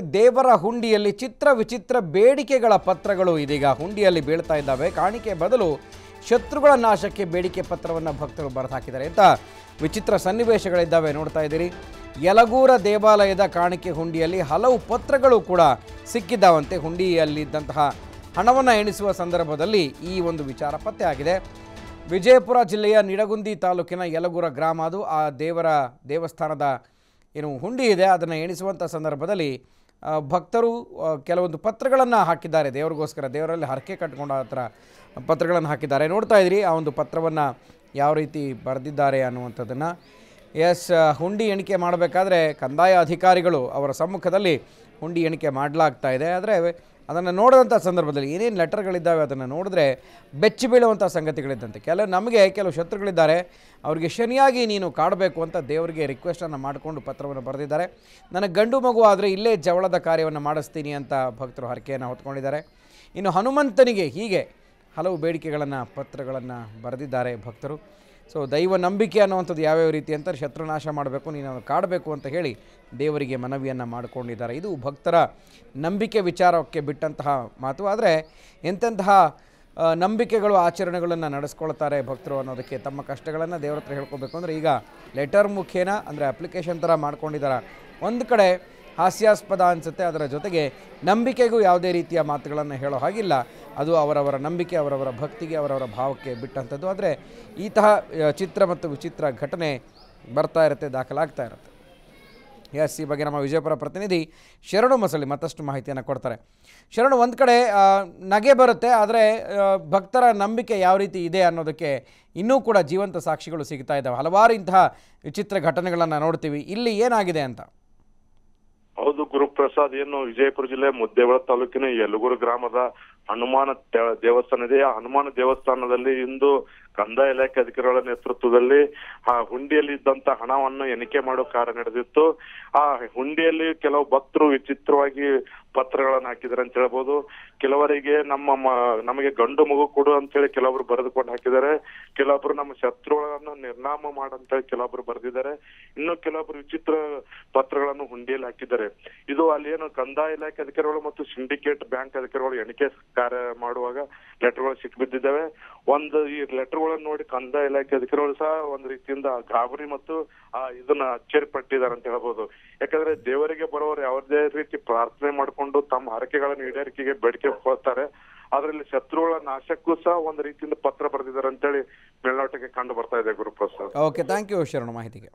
ದೇವರ ಹುಂಡಿಯಲ್ಲಿ ಚಿತ್ರ ವಿಚಿತ್ರ ಬೇಡಿಕೆಗಳ ಪತ್ರಗಳು ಇದೀಗ ಹುಂಡಿಯಲ್ಲಿ ಬೀಳ್ತಾ ಇದ್ದಾವೆ. ಕಾಣಿಕೆ ಬದಲು ಶತ್ರುಗಳ ನಾಶಕ್ಕೆ ಬೇಡಿಕೆ ಪತ್ರವನ್ನು ಭಕ್ತರು ಬರೆದು ಹಾಕಿದ್ದಾರೆ ಅಂತ ವಿಚಿತ್ರ ಸನ್ನಿವೇಶಗಳಿದ್ದಾವೆ ನೋಡ್ತಾ ಇದ್ದೀರಿ. ಯಲಗೂರ ದೇವಾಲಯದ ಕಾಣಿಕೆ ಹುಂಡಿಯಲ್ಲಿ ಹಲವು ಪತ್ರಗಳು ಕೂಡ ಸಿಕ್ಕಿದ್ದಾವಂತೆ. ಹುಂಡಿಯಲ್ಲಿದ್ದಂತಹ ಹಣವನ್ನು ಎಣಿಸುವ ಸಂದರ್ಭದಲ್ಲಿ ಈ ಒಂದು ವಿಚಾರ ಪತ್ತೆ ಆಗಿದೆ. ವಿಜಯಪುರ ಜಿಲ್ಲೆಯ ನಿಡಗುಂದಿ ತಾಲೂಕಿನ ಯಲಗೂರ ಗ್ರಾಮ ಅದು. ಆ ದೇವರ ದೇವಸ್ಥಾನದ ಏನು ಹುಂಡಿ ಇದೆ. ಅದನ್ನು ಎಣಿಸುವಂಥ ಸಂದರ್ಭದಲ್ಲಿ ಭಕ್ತರು ಕೆಲವೊಂದು ಪತ್ರಗಳನ್ನು ಹಾಕಿದ್ದಾರೆ. ದೇವರಿಗೋಸ್ಕರ ದೇವರಲ್ಲಿ ಹರಕೆ ಕಟ್ಕೊಂಡು ಥರ ಪತ್ರಗಳನ್ನು ಹಾಕಿದ್ದಾರೆ. ನೋಡ್ತಾ ಇದ್ದೀರಿ ಆ ಒಂದು ಪತ್ರವನ್ನು ಯಾವ ರೀತಿ ಬರೆದಿದ್ದಾರೆ ಅನ್ನುವಂಥದ್ದನ್ನು. ಎಸ್ ಹುಂಡಿ ಎಣಿಕೆ ಮಾಡಬೇಕಾದ್ರೆ ಕಂದಾಯ ಅಧಿಕಾರಿಗಳು ಅವರ ಸಮ್ಮುಖದಲ್ಲಿ ಹುಂಡಿ ಎಣಿಕೆ ಮಾಡಲಾಗ್ತಾ ಇದೆ. ಆದರೆ ಅದನ್ನು ನೋಡಿದಂಥ ಸಂದರ್ಭದಲ್ಲಿ ಏನೇನು ಲೆಟರ್ಗಳಿದ್ದಾವೆ ಅದನ್ನು ನೋಡಿದ್ರೆ ಬೆಚ್ಚಿ ಬೀಳುವಂಥ ಸಂಗತಿಗಳಿದ್ದಂತೆ. ಕೆಲವು ನಮಗೆ ಕೆಲವು ಶತ್ರುಗಳಿದ್ದಾರೆ, ಅವರಿಗೆ ಶನಿಯಾಗಿ ನೀನು ಕಾಡಬೇಕು ಅಂತ ದೇವರಿಗೆ ರಿಕ್ವೆಸ್ಟನ್ನು ಮಾಡಿಕೊಂಡು ಪತ್ರವನ್ನು ಬರೆದಿದ್ದಾರೆ. ನನಗೆ ಗಂಡು ಮಗು ಆದರೆ ಇಲ್ಲೇ ಜವಳದ ಕಾರ್ಯವನ್ನು ಮಾಡಿಸ್ತೀನಿ ಅಂತ ಭಕ್ತರು ಹರಕೆಯನ್ನು ಹೊತ್ಕೊಂಡಿದ್ದಾರೆ. ಇನ್ನು ಹನುಮಂತನಿಗೆ ಹೀಗೆ ಹಲವು ಬೇಡಿಕೆಗಳನ್ನು, ಪತ್ರಗಳನ್ನು ಬರೆದಿದ್ದಾರೆ ಭಕ್ತರು. ಸೊ ದೈವ ನಂಬಿಕೆ ಅನ್ನುವಂಥದ್ದು ಯಾವ್ಯಾವ ರೀತಿ ಅಂತ ಶತ್ರುನಾಶ ಮಾಡಬೇಕು, ನೀನು ಕಾಡಬೇಕು ಅಂತ ಹೇಳಿ ದೇವರಿಗೆ ಮನವಿಯನ್ನು ಮಾಡಿಕೊಂಡಿದ್ದಾರೆ. ಇದು ಭಕ್ತರ ನಂಬಿಕೆ ವಿಚಾರಕ್ಕೆ ಬಿಟ್ಟಂತಹ ಮಾತು. ಆದರೆ ಎಂತೆಂತಹ ನಂಬಿಕೆಗಳು, ಆಚರಣೆಗಳನ್ನು ನಡೆಸ್ಕೊಳ್ತಾರೆ ಭಕ್ತರು ಅನ್ನೋದಕ್ಕೆ ತಮ್ಮ ಕಷ್ಟಗಳನ್ನು ದೇವ್ರ ಹತ್ರ ಹೇಳ್ಕೊಬೇಕು. ಅಂದರೆ ಈಗ ಲೆಟರ್ ಮುಖೇನ, ಅಂದರೆ ಅಪ್ಲಿಕೇಶನ್ ಥರ ಮಾಡ್ಕೊಂಡಿದ್ದಾರೆ. ಒಂದು ಕಡೆ ಹಾಸ್ಯಾಸ್ಪದ ಅನಿಸುತ್ತೆ. ಅದರ ಜೊತೆಗೆ ನಂಬಿಕೆಗೂ ಯಾವುದೇ ರೀತಿಯ ಮಾತುಗಳನ್ನು ಹೇಳೋ ಹಾಗಿಲ್ಲ. ಅದು ಅವರವರ ನಂಬಿಕೆ, ಅವರವರ ಭಕ್ತಿಗೆ, ಅವರವರ ಭಾವಕ್ಕೆ ಬಿಟ್ಟಂಥದ್ದು. ಆದರೆ ಈ ತಹ ಚಿತ್ರ ಮತ್ತು ವಿಚಿತ್ರ ಘಟನೆ ಬರ್ತಾ ಇರುತ್ತೆ, ದಾಖಲಾಗ್ತಾ ಇರುತ್ತೆ. ಎಸ್, ಈ ಬಗ್ಗೆ ನಮ್ಮ ವಿಜಯಪುರ ಪ್ರತಿನಿಧಿ ಶರಣು ಮಸಳಿ ಮತ್ತಷ್ಟು ಮಾಹಿತಿಯನ್ನು ಕೊಡ್ತಾರೆ. ಶರಣು, ಒಂದು ಕಡೆ ನಗೆ ಬರುತ್ತೆ, ಆದರೆ ಭಕ್ತರ ನಂಬಿಕೆ ಯಾವ ರೀತಿ ಇದೆ ಅನ್ನೋದಕ್ಕೆ ಇನ್ನೂ ಕೂಡ ಜೀವಂತ ಸಾಕ್ಷಿಗಳು ಸಿಗ್ತಾ ಇದ್ದಾವೆ. ಹಲವಾರು ಇಂತಹ ವಿಚಿತ್ರ ಘಟನೆಗಳನ್ನು ನೋಡ್ತೀವಿ. ಇಲ್ಲಿ ಏನಾಗಿದೆ ಅಂತ. ಹೌದು, ಗುರುಪ್ರಸಾದ್, ಏನು ವಿಜಯಪುರ ಜಿಲ್ಲೆ ಮುದ್ದೇವಳ ತಾಲೂಕಿನ ಯಲಗೂರು ಗ್ರಾಮದ ಹನುಮಾನ ದೇವಸ್ಥಾನ ಇದೆ. ಆ ಹನುಮಾನ ದೇವಸ್ಥಾನದಲ್ಲಿ ಇಂದು ಕಂದಾಯ ಇಲಾಖೆ ಅಧಿಕಾರಿಗಳ ನೇತೃತ್ವದಲ್ಲಿ ಆ ಹುಂಡಿಯಲ್ಲಿ ಇದ್ದಂತ ಹಣವನ್ನು ಎಣಿಕೆ ಮಾಡೋ ಕಾರ್ಯ ನಡೆದಿತ್ತು. ಆ ಹುಂಡಿಯಲ್ಲಿ ಕೆಲವು ಭಕ್ತರು ವಿಚಿತ್ರವಾಗಿ ಪತ್ರಗಳನ್ನು ಹಾಕಿದ್ದಾರೆ ಅಂತ ಹೇಳ್ಬೋದು. ಕೆಲವರಿಗೆ ನಮ್ಮ ನಮಗೆ ಗಂಡು ಮಗು ಕೊಡು ಅಂತ ಹೇಳಿ ಕೆಲವೊಬ್ರು ಬರೆದುಕೊಂಡು ಹಾಕಿದ್ದಾರೆ. ಕೆಲವೊಬ್ರು ನಮ್ಮ ಶತ್ರುಗಳನ್ನು ನಿರ್ನಾಮ ಮಾಡಂತ ಕೆಲವೊಬ್ರು ಬರೆದಿದ್ದಾರೆ. ಇನ್ನು ಕೆಲವೊಬ್ರು ವಿಚಿತ್ರ ಪತ್ರಗಳನ್ನು ಹುಂಡಿಯಲ್ಲಿ ಹಾಕಿದ್ದಾರೆ. ಇದು ಅಲ್ಲಿ ಏನು ಕಂದಾಯ ಇಲಾಖೆ ಅಧಿಕಾರಿಗಳು ಮತ್ತು ಸಿಂಡಿಕೇಟ್ ಬ್ಯಾಂಕ್ ಅಧಿಕಾರಿಗಳು ಎಣಿಕೆ ಕಾರ್ಯ ಮಾಡುವಾಗ ಲೆಟರ್ಗಳು ಸಿಕ್ಬಿದ್ದಿದ್ದಾವೆ. ಒಂದು ಈ ಲೆಟರ್ಗಳನ್ನು ನೋಡಿ ಕಂದಾಯ ಇಲಾಖೆ ಅಧಿಕಾರಿಗಳು ಸಹ ಒಂದ್ ರೀತಿಯಿಂದ ಗಾಬರಿ ಮತ್ತು, ಆ, ಇದನ್ನ ಅಚ್ಚರಿ ಪಟ್ಟಿದ್ದಾರೆ ಅಂತ ಹೇಳ್ಬೋದು. ಯಾಕಂದ್ರೆ ದೇವರಿಗೆ ಬರೋರು ಯಾವುದೇ ರೀತಿ ಪ್ರಾರ್ಥನೆ ಮಾಡಿಕೊಂಡು ತಮ್ಮ ಹರಕೆಗಳನ್ನ ಈಡೇರಿಕೆಗೆ ಬೇಡಿಕೆ ಕೊಡ್ತಾರೆ ಅದರಲ್ಲಿ ಶತ್ರುಗಳ ನಾಶಕ್ಕೂ ಸಹ ಒಂದ್ ರೀತಿಯಿಂದ ಪತ್ರ ಬರೆದಿದ್ದಾರೆ ಅಂತೇಳಿ ಮೇಲ್ನೋಟಕ್ಕೆ ಕಂಡು ಬರ್ತಾ ಇದೆ ಗುರುಪ್ರಸಾದ್. ಓಕೆ ಥ್ಯಾಂಕ್ ಯು ಶರಣ ಮಾಹಿತಿಗೆ.